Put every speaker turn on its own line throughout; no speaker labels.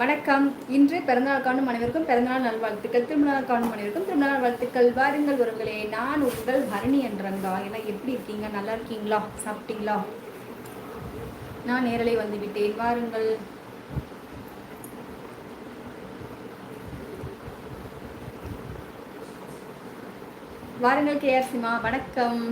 வணக்கம் இன்று பிறந்தநாள் காணும் அனைவருக்கும் பிறந்தநாள் நல்வாழ்த்துக்கள் திருமணம் காணும் அனைவருக்கும் திருமணநாள் வாழ்த்துக்கள் வாருங்கள் உறவுகளே நான் உங்கள் பரணி என்றங்கா எல்லாம் எப்படி இருக்கீங்க நல்லா இருக்கீங்களா சாப்பிட்டீங்களா நான் நேரலை வந்துவிட்டேன் வாருங்கள் வாருங்கள் கேஆர் சிமா வணக்கம்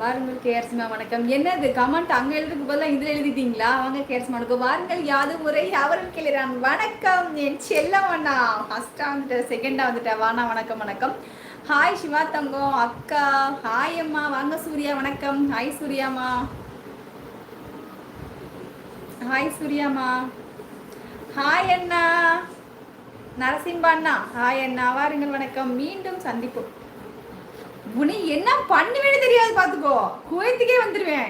வாருங்கள் கேர்ஸ்மா வணக்கம் என்னது கமெண்ட் அங்க எழுதுக்கு பதிலாக இதுல எழுதிட்டீங்களா அவங்க கேர்ஸ்மா வணக்கம் வாருங்கள் யாது முறை அவரும் கேளுறான் வணக்கம் என் செல்லம் அண்ணா ஃபஸ்ட்டாக வந்துட்ட செகண்டா வந்துட்டேன் வானா வணக்கம் வணக்கம் ஹாய் சிவா தங்கம் அக்கா ஹாய் அம்மா வாங்க சூர்யா வணக்கம் ஹாய் சூர்யாமா ஹாய் சூர்யாமா ஹாய் அண்ணா நரசிம்பா அண்ணா ஹாய் அண்ணா வாருங்கள் வணக்கம் மீண்டும் சந்திப்போம் உன்னை என்ன பண்ணுவேன்னு தெரியாது பார்த்துக்கோ குவைத்துக்கே வந்துடுவேன்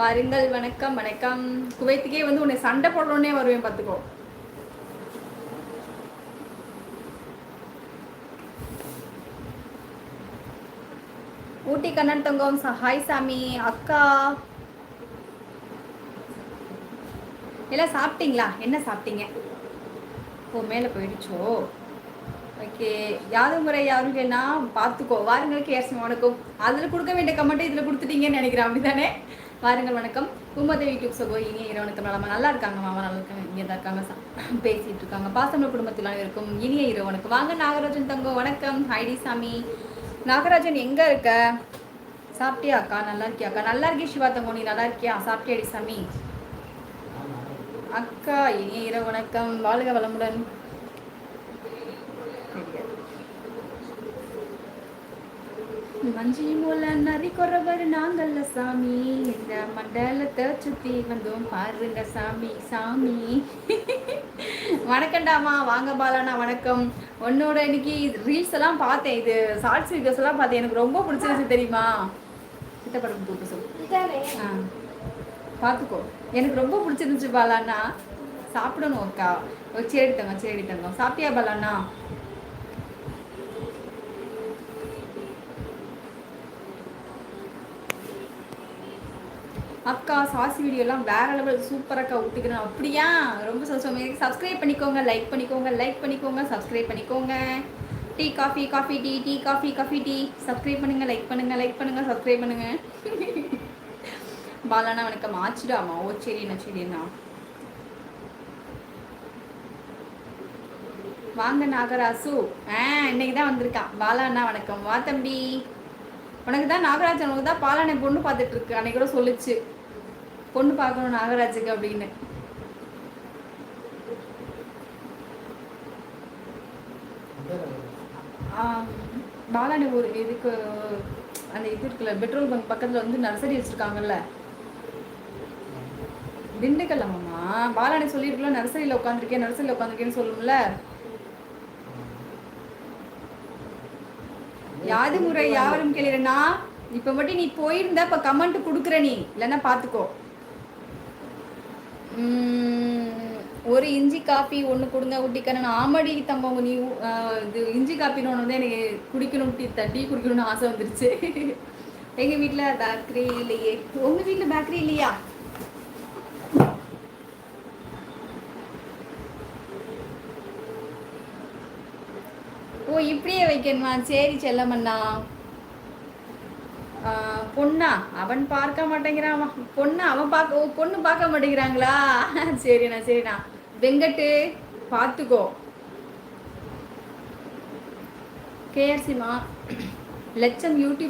வருங்கள் வணக்கம் வணக்கம் குவைத்துக்கே வந்து உன்னை சண்டை போடணுன்னே வருவேன் பார்த்துக்கோ ஊட்டி கண்ணன் தங்கம் ஹாய் சாமி அக்கா எல்லாம் சாப்பிட்டீங்களா என்ன சாப்பிட்டீங்க ஓ மேலே போயிடுச்சோ ஓகே யாரும் முறை யாருங்கன்னா பார்த்துக்கோ வாருங்கள் கேர்ஸ் வணக்கம் அதில் கொடுக்க வேண்டிய கமெண்ட்டு இதில் கொடுத்துட்டீங்கன்னு நினைக்கிறேன் அப்படிதானே வாருங்கள் வணக்கம் குடும்பத்தை யூடியூப் சகோ இங்கே இறை வணக்கம் நல்லா நல்லா இருக்காங்க மாமா நல்லா இருக்காங்க இங்கே தான் இருக்காங்க பேசிகிட்டு இருக்காங்க பாசமிழ் குடும்பத்தில் இருக்கும் இனிய இரவு வணக்கம் வாங்க நாகராஜன் தங்கோ வணக்கம் ஹைடி சாமி நாகராஜன் எங்கே இருக்க சாப்பிட்டியா அக்கா நல்லா இருக்கியாக்கா நல்லா இருக்கே சிவா தங்கோ நீ நல்லா இருக்கியா சாப்பிட்டியாடி சாமி அக்கா இனிய இரவு வணக்கம் வாழ்க வளமுடன் மஞ்சி மூல நரி குறவர் நாங்கள்ல சாமி இந்த மண்டலத்தை சுற்றி வந்தோம் பாருங்க சாமி சாமி வணக்கம்டாமா வாங்க பாலாண்ணா வணக்கம் உன்னோட இன்னைக்கு ரீல்ஸ் எல்லாம் பார்த்தேன் இது ஷார்ட்ஸ் வீடியோஸ் எல்லாம் பார்த்தேன் எனக்கு ரொம்ப பிடிச்சிருந்துச்சு தெரியுமா சித்தப்படம் தூக்க சொல்லு ஆ பார்த்துக்கோ எனக்கு ரொம்ப பிடிச்சிருந்துச்சு பாலாண்ணா சாப்பிடணும் அக்கா சரி தங்கம் சரி தங்கம் சாப்பிட்டியா பாலாண்ணா அக்கா சாசி வீடியோலாம் வேற லெவல் சூப்பராக அக்கா விட்டுக்கிறேன் அப்படியா ரொம்ப சந்தோஷம் சப்ஸ்கிரைப் பண்ணிக்கோங்க லைக் பண்ணிக்கோங்க லைக் பண்ணிக்கோங்க சப்ஸ்கிரைப் பண்ணிக்கோங்க tea coffee coffee tea tea coffee coffee tea subscribe பண்ணுங்கள் லைக் பண்ணுங்கள் லைக் பண்ணுங்கள் சப்ஸ்கிரைப் பண்ணுங்கள் பாலானா வணக்கம் ஆச்சுடாமா ஓ சரிண்ணா சரிண்ணா வாங்க நாகராசு ஆ இன்னைக்கு தான் வந்திருக்கான் பாலாண்ணா வணக்கம் வா தம்பி உனக்கு தான் நாகராஜ் உனக்கு தான் பாலானை பொண்ணு பார்த்துட்டு இருக்கு அன்னைக்கு கூட சொல்லிச்சு பொண்ணு பார்க்கணும் நாகராஜுக்கு அப்படின்னு பாலானி ஒரு இதுக்கு அந்த இது இருக்குல்ல பெட்ரோல் பங்க் பக்கத்துல வந்து நர்சரி வச்சிருக்காங்கல்ல திண்டுக்கல் அம்மா பாலானி சொல்லிருக்கல நர்சரியில உட்காந்துருக்கேன் நர்சரியில உட்காந்துருக்கேன்னு சொல்லும்ல யாது முறை யாவரும் கேளுறனா இப்போ மட்டும் நீ போயிருந்த இப்ப கமெண்ட் குடுக்குற நீ இல்லைன்னா பார்த்துக்கோ ஒரு இஞ்சி காஃபி ஒன்று கொடுங்க ஊட்டிக்கணும் ஆமடி தம்பவங்க நீ இது இஞ்சி காஃபின்னு ஒண்ணு வந்து எனக்கு குடிக்கணும் ஊட்டி டீ குடிக்கணும்னு ஆசை வந்துருச்சு எங்க வீட்டுல பேக்கரி இல்லையே உங்க வீட்டுல பேக்கரி இல்லையா ஓ இப்படியே வைக்கணுமா சரி செல்லமண்ணா பொண்ணா அவன் பார்க்க மாட்டேங்கிறான் பொண்ணு அவன் பார்க்க ஓ பொண்ணு பார்க்க மாட்டேங்கிறாங்களா சரிண்ணா சரிண்ணா வெங்கட்டு பார்த்துக்கோ கேஆர்சிமா லட்சம் யூடியூப்